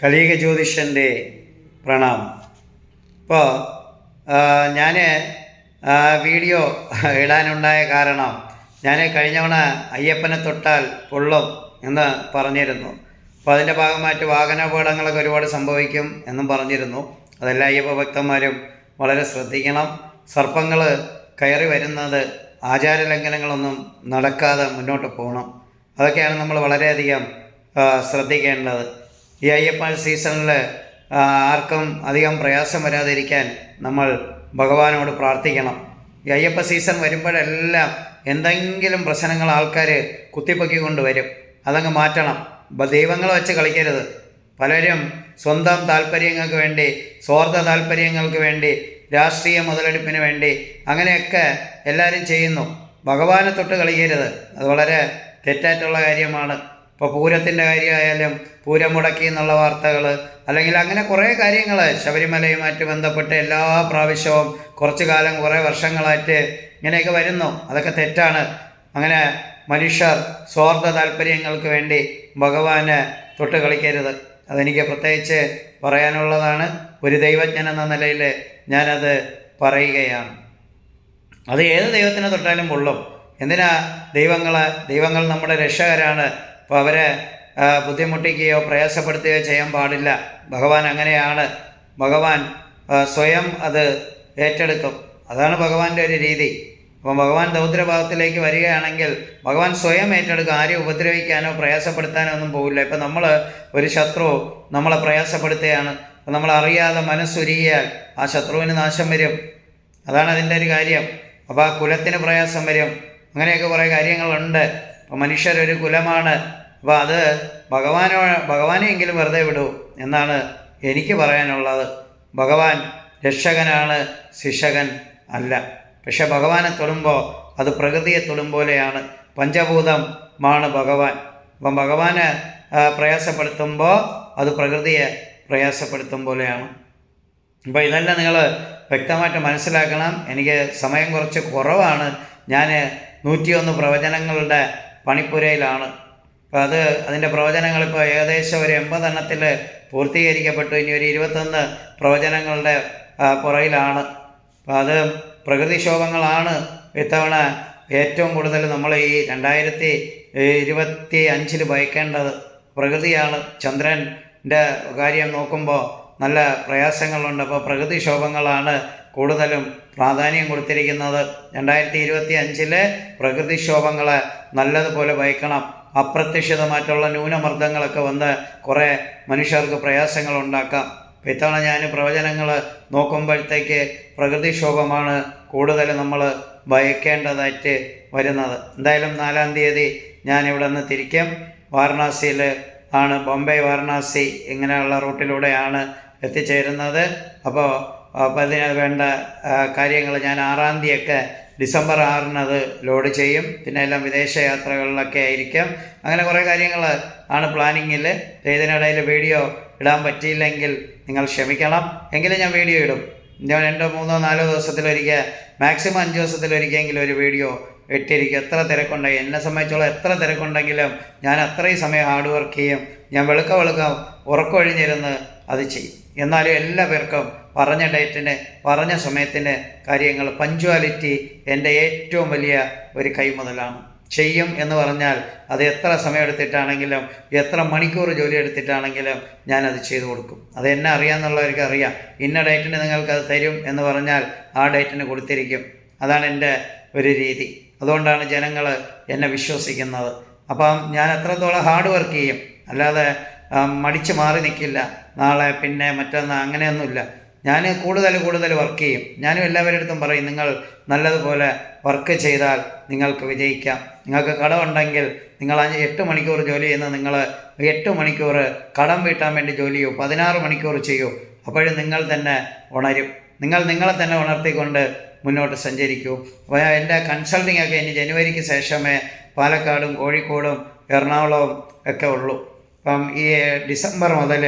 കലിക ജ്യോതിഷന്റെ പ്രണാമം ഇപ്പോൾ ഞാൻ വീഡിയോ ഇടാനുണ്ടായ കാരണം ഞാൻ കഴിഞ്ഞവണ അയ്യപ്പനെ തൊട്ടാൽ പൊള്ളും എന്ന് പറഞ്ഞിരുന്നു. അപ്പോൾ അതിന്റെ ഭാഗമായിട്ട് വാഹനാപകടങ്ങളൊക്കെ ഒരുപാട് സംഭവിക്കും എന്നും പറഞ്ഞിരുന്നു. അതെല്ലാ അയ്യപ്പ ഭക്തന്മാരും വളരെ ശ്രദ്ധിക്കണം. സർപ്പങ്ങൾ കയറി വരുന്നത് ആചാരലംഘനങ്ങളൊന്നും നടക്കാതെ മുന്നോട്ട് പോകണം. അതൊക്കെയാണ് നമ്മൾ വളരെയധികം ശ്രദ്ധിക്കേണ്ടത്. ഈ അയ്യപ്പ സീസണിൽ ആർക്കും അധികം പ്രയാസം വരാതിരിക്കാൻ നമ്മൾ ഭഗവാനോട് പ്രാർത്ഥിക്കണം. ഈ അയ്യപ്പ സീസൺ വരുമ്പോഴെല്ലാം എന്തെങ്കിലും പ്രശ്നങ്ങൾ ആൾക്കാർ കുത്തിപ്പൊക്കിക്കൊണ്ട് കൊണ്ടുവരും അതങ്ങ് മാറ്റണം. ദൈവങ്ങളെ വെച്ച് കളിക്കരുത്. പലരും സ്വന്തം താല്പര്യങ്ങൾക്ക് വേണ്ടി സ്വാർത്ഥ താല്പര്യങ്ങൾക്ക് വേണ്ടി രാഷ്ട്രീയ മുതലെടുപ്പിന് വേണ്ടി അങ്ങനെയൊക്കെ എല്ലാവരും ചെയ്യുന്നു. ഭഗവാനെ തൊട്ട് കളിക്കരുത്. അത് വളരെ തെറ്റായിട്ടുള്ള കാര്യമാണ്. ഇപ്പോൾ പൂരത്തിന്റെ കാര്യമായാലും പൂരം മുടക്കി എന്നുള്ള വാർത്തകൾ അല്ലെങ്കിൽ അങ്ങനെ കുറേ കാര്യങ്ങൾ ശബരിമലയുമായിട്ട് ബന്ധപ്പെട്ട് എല്ലാ പ്രാവശ്യവും കുറച്ച് കാലം കുറേ വർഷങ്ങളായിട്ട് ഇങ്ങനെയൊക്കെ വരുന്നു. അതൊക്കെ തെറ്റാണ്. അങ്ങനെ മനുഷ്യർ സ്വാർത്ഥ താല്പര്യങ്ങൾക്ക് വേണ്ടി ഭഗവാന് തൊട്ട് കളിക്കരുത്. അതെനിക്ക് പ്രത്യേകിച്ച് പറയാനുള്ളതാണ്. ഒരു ദൈവജ്ഞൻ എന്ന നിലയിൽ ഞാനത് പറയുകയാണ്. അത് ഏത് ദൈവത്തിനെ തൊട്ടാലും പൊള്ളും എന്തിനാ ദൈവങ്ങൾ ദൈവങ്ങൾ നമ്മുടെ രക്ഷകരാണ് അപ്പോൾ അവരെ ബുദ്ധിമുട്ടിക്കുകയോ പ്രയാസപ്പെടുത്തുകയോ ചെയ്യാൻ പാടില്ല. ഭഗവാൻ അങ്ങനെയാണ്. ഭഗവാൻ സ്വയം അത് ഏറ്റെടുക്കും. അതാണ് ഭഗവാന്റെ ഒരു രീതി. അപ്പം ഭഗവാൻ ദൗദ്രഭാവത്തിലേക്ക് വരികയാണെങ്കിൽ ഭഗവാൻ സ്വയം ഏറ്റെടുക്കും. ആരെയും ഉപദ്രവിക്കാനോ പ്രയാസപ്പെടുത്താനോ ഒന്നും പോകില്ല ഇപ്പം നമ്മൾ ഒരു ശത്രു നമ്മളെ പ്രയാസപ്പെടുത്തുകയാണ്. അപ്പം നമ്മൾ അറിയാതെ മനസ്സുരുകിയാൽ ആ ശത്രുവിന് നാശം വരും. അതാണ് അതിന്റെ ഒരു കാര്യം. അപ്പോൾ ആ കുലത്തിന് പ്രയാസം വരും. അങ്ങനെയൊക്കെ കുറേ കാര്യങ്ങളുണ്ട്. അപ്പോൾ മനുഷ്യരൊരു കുലമാണ്. അപ്പോൾ അത് ഭഗവാനോ ഭഗവാനെയെങ്കിലും വെറുതെ വിടൂ എന്നാണ് എനിക്ക് പറയാനുള്ളത്. ഭഗവാൻ രക്ഷകനാണ് ശിക്ഷകൻ അല്ല. പക്ഷെ ഭഗവാനെ തൊടുമ്പോൾ അത് പ്രകൃതിയെ തൊടും പോലെയാണ് പഞ്ചഭൂതമാണ് ഭഗവാൻ. അപ്പം ഭഗവാനെ പ്രയാസപ്പെടുത്തുമ്പോൾ അത് പ്രകൃതിയെ പ്രയാസപ്പെടുത്തും പോലെയാണ്. അപ്പോൾ ഇതെല്ലാം നിങ്ങൾ വ്യക്തമായിട്ട് മനസ്സിലാക്കണം. എനിക്ക് സമയം കുറച്ച് കുറവാണ്. ഞാൻ നൂറ്റിയൊന്ന് പ്രവചനങ്ങളുടെ പണിപ്പുരയിലാണ്. അപ്പോൾ അത് അതിന്റെ പ്രവചനങ്ങൾ ഇപ്പോൾ ഏകദേശം ഒരു എൺപതെണ്ണത്തിൽ പൂർത്തീകരിക്കപ്പെട്ടു. ഇനി ഒരു ഇരുപത്തൊന്ന് പ്രവചനങ്ങളുടെ പുറയിലാണ്. അപ്പോൾ അത് പ്രകൃതിക്ഷോഭങ്ങളാണ് ഇത്തവണ ഏറ്റവും കൂടുതൽ നമ്മൾ ഈ രണ്ടായിരത്തി ഇരുപത്തി അഞ്ചിൽ ഭയക്കേണ്ടത്. പ്രകൃതിയാണ്. ചന്ദ്രന്റെ കാര്യം നോക്കുമ്പോൾ നല്ല പ്രയാസങ്ങളുണ്ട്. അപ്പോൾ പ്രകൃതിക്ഷോഭങ്ങളാണ് കൂടുതലും പ്രാധാന്യം കൊടുത്തിരിക്കുന്നത് രണ്ടായിരത്തി ഇരുപത്തി അഞ്ചിലെ പ്രകൃതിക്ഷോഭങ്ങൾ നല്ലതുപോലെ വഹിക്കണം അപ്രത്യക്ഷിതമായിട്ടുള്ള ന്യൂനമർദ്ദങ്ങളൊക്കെ വന്ന് കുറേ മനുഷ്യർക്ക് പ്രയാസങ്ങൾ ഉണ്ടാക്കാം ഇത്തവണ ഞാൻ പ്രവചനങ്ങൾ നോക്കുമ്പോഴത്തേക്ക് പ്രകൃതിക്ഷോഭമാണ് കൂടുതൽ നമ്മൾ ഭയക്കേണ്ടതായിട്ട് വരുന്നത്. എന്തായാലും നാലാം തീയതി ഞാൻ ഇവിടെ നിന്ന് തിരിക്കും. വാരണാസിയിൽ ആണ് ബോംബെ വാരണാസി ഇങ്ങനെയുള്ള റൂട്ടിലൂടെയാണ് എത്തിച്ചേരുന്നത്. അപ്പോൾ അതിന് വേണ്ട കാര്യങ്ങൾ ഞാൻ ആറാം തീയതിയൊക്കെ ഡിസംബർ ആറിന് അത് ലോഡ് ചെയ്യും. പിന്നെ എല്ലാം വിദേശ യാത്രകളിലൊക്കെ ആയിരിക്കും. അങ്ങനെ കുറേ കാര്യങ്ങൾ ആണ് പ്ലാനിങ്ങിൽ ഇതിനിടയിൽ വീഡിയോ ഇടാൻ പറ്റിയില്ലെങ്കിൽ നിങ്ങൾ ക്ഷമിക്കണം. എങ്കിലും ഞാൻ വീഡിയോ ഇടും. ഞാൻ രണ്ടോ മൂന്നോ നാലോ ദിവസത്തിലൊരിക്കൽ മാക്സിമം അഞ്ച് ദിവസത്തിലൊരിക്കലെങ്കിലും ഒരു വീഡിയോ ഇട്ടിരിക്കും. എത്ര തിരക്കുണ്ടെങ്കിൽ എന്നെ സംബന്ധിച്ചോളം എത്ര തിരക്കുണ്ടെങ്കിലും ഞാൻ അത്രയും സമയം ഹാർഡ് വർക്ക് ചെയ്യും. ഞാൻ വെളുക്ക വെളുക്കം ഉറക്കമൊഴിഞ്ഞിരുന്ന് അത് ചെയ്യും. എന്നാലും എല്ലാ പേർക്കും പറഞ്ഞ ഡേറ്റിന് പറഞ്ഞ സമയത്തിന് കാര്യങ്ങൾ പഞ്ച്വാലിറ്റി എന്റെ ഏറ്റവും വലിയ ഒരു കൈമുതലാണ്. ചെയ്യും എന്ന് പറഞ്ഞാൽ അത് എത്ര സമയമെടുത്തിട്ടാണെങ്കിലും എത്ര മണിക്കൂർ ജോലി എടുത്തിട്ടാണെങ്കിലും ഞാനത് ചെയ്തു കൊടുക്കും. അത് എന്നെ അറിയാമെന്നുള്ളവർക്ക് അറിയാം. ഇന്ന ഡേറ്റിന് നിങ്ങൾക്കത് തരും എന്ന് പറഞ്ഞാൽ ആ ഡേറ്റിന് കൊടുത്തിരിക്കും. അതാണ് എന്റെ ഒരു രീതി. അതുകൊണ്ടാണ് ജനങ്ങൾ എന്നെ വിശ്വസിക്കുന്നത്. അപ്പം ഞാൻ എത്രത്തോളം ഹാർഡ് വർക്ക് ചെയ്യും. അല്ലാതെ മടിച്ച് മാറി നിൽക്കില്ല നാളെ പിന്നെ മറ്റൊന്ന് അങ്ങനെയൊന്നുമില്ല. ഞാൻ കൂടുതൽ കൂടുതൽ വർക്ക് ചെയ്യും. ഞാനും എല്ലാവരുടെ അടുത്തും പറയും നിങ്ങൾ നല്ലതുപോലെ വർക്ക് ചെയ്താൽ നിങ്ങൾക്ക് വിജയിക്കാം. നിങ്ങൾക്ക് കടമുണ്ടെങ്കിൽ നിങ്ങൾ എട്ട് മണിക്കൂർ ജോലി ചെയ്യുന്ന നിങ്ങൾ എട്ട് മണിക്കൂർ കടം വീട്ടാൻ വേണ്ടി ജോലി ചെയ്യൂ. പതിനാറ് മണിക്കൂർ ചെയ്യൂ. അപ്പോഴും നിങ്ങൾ തന്നെ ഉണരും. നിങ്ങൾ നിങ്ങളെ തന്നെ ഉണർത്തിക്കൊണ്ട് മുന്നോട്ട് സഞ്ചരിക്കൂ. അപ്പോൾ എന്റെ കൺസൾട്ടിംഗ് ഒക്കെ ഇനി ജനുവരിക്ക് ശേഷമേ പാലക്കാടും കോഴിക്കോടും എറണാകുളവും ഒക്കെ ഉള്ളൂ. അപ്പം ഈ ഡിസംബർ മുതൽ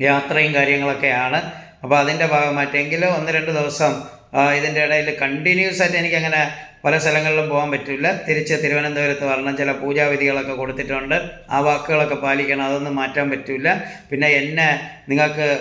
യാത്രയും കാര്യങ്ങളൊക്കെയാണ്. അപ്പോൾ അതിന്റെ ഭാഗമായിട്ടെങ്കിലും ഒന്ന് രണ്ട് ദിവസം ഇതിന്റെ ഇടയിൽ കണ്ടിന്യൂസ് ആയിട്ട് എനിക്കങ്ങനെ പല സ്ഥലങ്ങളിലും പോകാൻ പറ്റില്ല. തിരിച്ച് തിരുവനന്തപുരത്ത് വരണം. ചില പൂജാവിധികളൊക്കെ കൊടുത്തിട്ടുണ്ട്. ആ വാക്കുകളൊക്കെ പാലിക്കണം. അതൊന്നും മാറ്റാൻ പറ്റില്ല പിന്നെ എന്നെ നിങ്ങൾക്ക്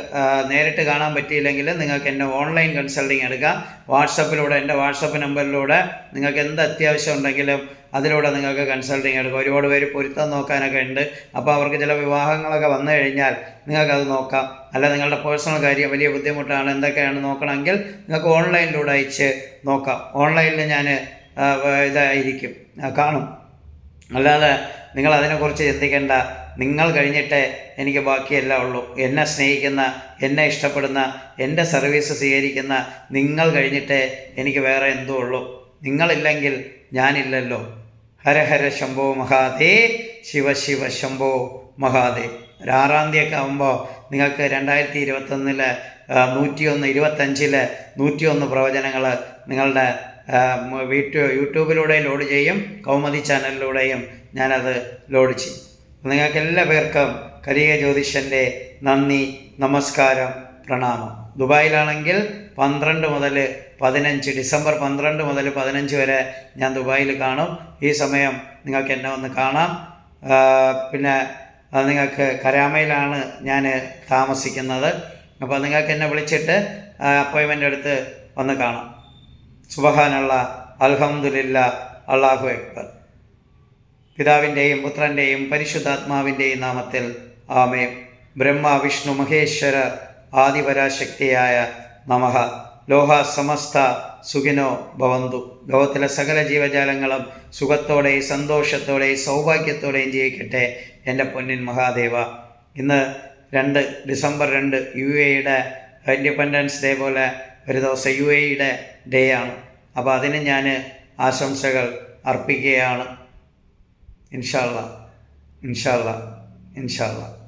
നേരിട്ട് കാണാൻ പറ്റിയില്ലെങ്കിൽ നിങ്ങൾക്ക് എന്നെ ഓൺലൈൻ കൺസൾട്ടിങ് എടുക്കാം. വാട്സപ്പിലൂടെ എന്റെ വാട്സപ്പ് നമ്പറിലൂടെ നിങ്ങൾക്ക് എന്ത് അത്യാവശ്യം ഉണ്ടെങ്കിലും അതിലൂടെ നിങ്ങൾക്ക് കൺസൾട്ടിങ് എടുക്കാം. ഒരുപാട് പേര് പൊരുത്തം നോക്കാനൊക്കെ ഉണ്ട്. അപ്പോൾ അവർക്ക് ചില വിവാഹങ്ങളൊക്കെ വന്നു കഴിഞ്ഞാൽ നിങ്ങൾക്കത് നോക്കാം. അല്ല നിങ്ങളുടെ പേഴ്സണൽ കാര്യം വലിയ ബുദ്ധിമുട്ടാണ് എന്തൊക്കെയാണ് നോക്കണമെങ്കിൽ നിങ്ങൾക്ക് ഓൺലൈനിലൂടെ അയച്ച് നോക്കാം. ഓൺലൈനിൽ ഞാൻ ഇതായിരിക്കും കാണും. അല്ലാതെ നിങ്ങൾ അതിനെക്കുറിച്ച് ചിന്തിക്കേണ്ട. നിങ്ങൾ കഴിഞ്ഞിട്ടേ എനിക്ക് ബാക്കിയെല്ലാം ഉള്ളൂ. എന്നെ സ്നേഹിക്കുന്ന എന്നെ ഇഷ്ടപ്പെടുന്ന എന്റെ സർവീസ് സ്വീകരിക്കുന്ന നിങ്ങൾ കഴിഞ്ഞിട്ടേ എനിക്ക് വേറെ എന്തോ ഉള്ളൂ. നിങ്ങളില്ലെങ്കിൽ ഞാനില്ലല്ലോ. ഹര ഹര ശംഭോ മഹാദേ ശിവ ശിവ ശംഭോ മഹാദേ ഒരു ആറാം തീയതി ആകുമ്പോൾ നിങ്ങൾക്ക് രണ്ടായിരത്തി ഇരുപത്തൊന്നിൽ നൂറ്റിയൊന്ന് ഇരുപത്തഞ്ചിൽ നൂറ്റിയൊന്ന് പ്രവചനങ്ങൾ നിങ്ങളുടെ വീട്ടു യൂട്യൂബിലൂടെ ലോഡ് ചെയ്യും കൗമദി ചാനലിലൂടെയും ഞാനത് ലോഡ് ചെയ്യും. നിങ്ങൾക്ക് എല്ലാ പേർക്കും കലിക ജ്യോതിഷന്റെ നന്ദി നമസ്കാരം പ്രണാമം. ദുബായിലാണെങ്കിൽ പന്ത്രണ്ട് മുതൽ പതിനഞ്ച് ഡിസംബർ പന്ത്രണ്ട് മുതൽ പതിനഞ്ച് വരെ ഞാൻ ദുബായിൽ കാണും. ഈ സമയം നിങ്ങൾക്ക് എന്നെ ഒന്ന് കാണാം. പിന്നെ നിങ്ങൾക്ക് കരാമയിലാണ് ഞാൻ താമസിക്കുന്നത്. അപ്പോൾ നിങ്ങൾക്ക് എന്നെ വിളിച്ചിട്ട് അപ്പോയിൻമെന്റ് എടുത്ത് ഒന്ന് കാണാം. സുബഹാനുള്ള അൽഹംദുലില്ല അള്ളാഹു അക്ബർ. പിതാവിന്റെയും പുത്രന്റെയും പരിശുദ്ധാത്മാവിന്റെയും നാമത്തിൽ ആമേ ബ്രഹ്മ വിഷ്ണു മഹേശ്വര ആദിപരാശക്തിയായ നമഃ ലോഹ സമസ്ത സുഖിനോ ഭവന്തു. ലോകത്തിലെ സകല ജീവജാലങ്ങളും സുഖത്തോടെയും സന്തോഷത്തോടെയും സൗഭാഗ്യത്തോടെയും ജീവിക്കട്ടെ എന്റെ പൊന്നിൻ മഹാദേവ. ഇന്ന് രണ്ട് ഡിസംബർ രണ്ട് യു എയുടെ ഇൻഡിപെൻഡൻസ് ഡേ പോലെ ഒരു ദിവസം യു എയുടെ ഡേ ആണ്. അപ്പോൾ അതിന് ഞാൻ ആശംസകൾ അർപ്പിക്കുകയാണ്. ഇൻഷാള്ള ഇൻഷാള്ള ഇൻഷാല്ല